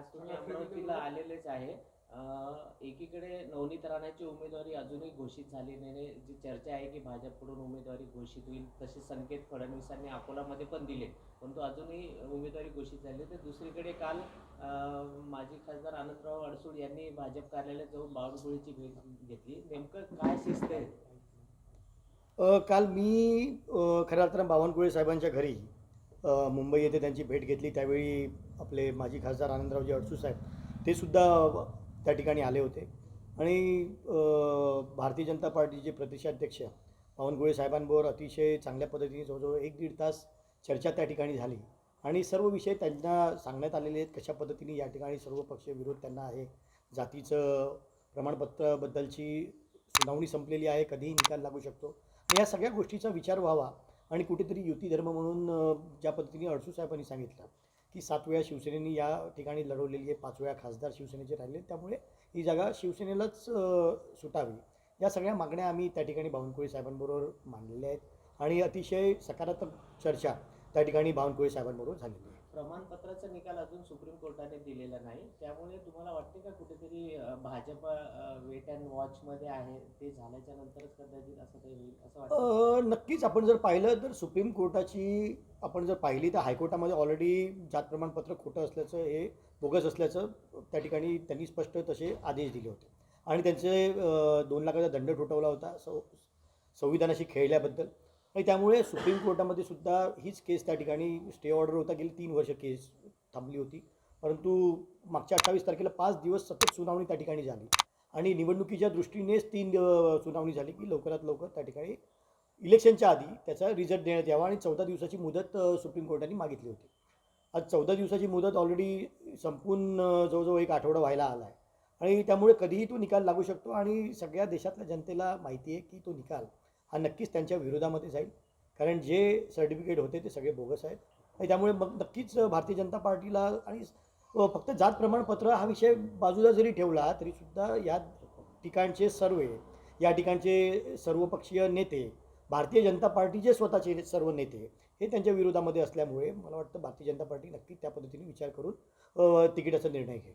आज तुम्ही अमरावतीला आलेलेच आहे. एकीकडे नवनीत राणाची उमेदवारी अजूनही घोषित झाली नाही जी चर्चा आहे की भाजपकडून उमेदवारी घोषित होईल तसे संकेत फडणवीसांनी अकोलामध्ये पण दिले. परंतु अजूनही उमेदवारी घोषित झाली तर दुसरीकडे काल माजी खासदार आनंदराव अडसूळ यांनी भाजप कार्यालयात जाऊन बावनकुळीची भेट घेतली. नेमकं काय शिस्त आहे? काल मी खऱ्या अर्थानं बावनकुळे साहेबांच्या घरी मुंबई येथे त्यांची भेट घेतली. त्यावेळी आपले माजी खासदार आनंदरावजी अडसू साहेब ते सुद्धा त्या ठिकाणी आले होते. आणि भारतीय जनता पार्टीचे प्रदेशाध्यक्ष बावनकुळे साहेबांबरोबर अतिशय चांगल्या पद्धतीने जवळजवळ एक दीड तास चर्चा त्या ठिकाणी झाली. आणि सर्व विषय त्यांना सांगण्यात आलेले आहेत कशा पद्धतीने या ठिकाणी सर्व पक्ष विरोध त्यांना आहे. जातीचं प्रमाणपत्राबद्दलची सुनावणी संपलेली आहे. कधीही निकाल लागू शकतो. आणि या सगळ्या गोष्टीचा विचार व्हावा. आणि कुठेतरी युती धर्म म्हणून ज्या पद्धतीने अडसू साहेबांनी सांगितलं की सात वेळा शिवसेनेने या ठिकाणी लढवलेली आहे पाच वेळा खासदार शिवसेनेचे राहिले त्यामुळे ही जागा शिवसेनेलाच सुटावी. या सगळ्या मागण्या आम्ही त्या ठिकाणी बावनकुळे साहेबांबरोबर मांडलेल्या आहेत. आणि अतिशय सकारात्मक चर्चा त्या ठिकाणी बावनकुळे साहेबांबरोबर झालेली आहे. प्रमाणपत्राचा निकाल अजून सुप्रीम कोर्टाने दिलेला नाही. त्यामुळे तुम्हाला वाटते का कुठेतरी भाजप वेट अँड वॉचमध्ये आहे ते झाल्याच्या नंतरच कदाचित असं काही होईल असं वाटतं? नक्कीच आपण जर पाहिलं तर सुप्रीम कोर्टाची आपण जर पाहिली तर हायकोर्टामध्ये ऑलरेडी जात प्रमाणपत्र खोटं असल्याचं हे बोगस असल्याचं त्या ठिकाणी त्यांनी स्पष्ट तसे आदेश दिले होते. आणि त्यांचे दोन लाखाचा दंड ठोठवला होता संविधानाशी खेळल्याबद्दल. आणि त्यामुळे सुप्रीम कोर्टामध्ये सुद्धा हीच केस त्या ठिकाणी स्टे ऑर्डर होता गेली तीन वर्ष केस थांबली होती. परंतु मागच्या अठ्ठावीस तारखेला पाच दिवस सतत सुनावणी त्या ठिकाणी झाली. आणि निवडणुकीच्या दृष्टीनेच तीन सुनावणी झाली की लवकरात लवकर त्या ठिकाणी इलेक्शनच्या आधी त्याचा रिझल्ट देण्यात यावा आणि चौदा दिवसाची मुदत सुप्रीम कोर्टाने मागितली होती. आज चौदा दिवसाची मुदत ऑलरेडी संपून जवळजवळ एक आठवडा व्हायला आला आहे. आणि त्यामुळे कधीही तो निकाल लागू शकतो आणि सगळ्या देशातल्या जनतेला माहिती आहे की तो निकाल हा नक्कीच त्यांच्या विरोधामध्ये जाईल. कारण जे सर्टिफिकेट होते ते सगळे बोगस आहेत. आणि त्यामुळे मग नक्कीच भारतीय जनता पार्टीला आणि फक्त जात प्रमाणपत्र हा विषय बाजूला जरी ठेवला तरीसुद्धा या ठिकाणचे सर्वे या ठिकाणचे सर्वपक्षीय नेते भारतीय जनता पार्टीचे स्वतःचे सर्व नेते हे त्यांच्या विरोधामध्ये असल्यामुळे मला वाटतं भारतीय जनता पार्टी नक्की त्या पद्धतीने विचार करून तिकिटाचा निर्णय घेईल.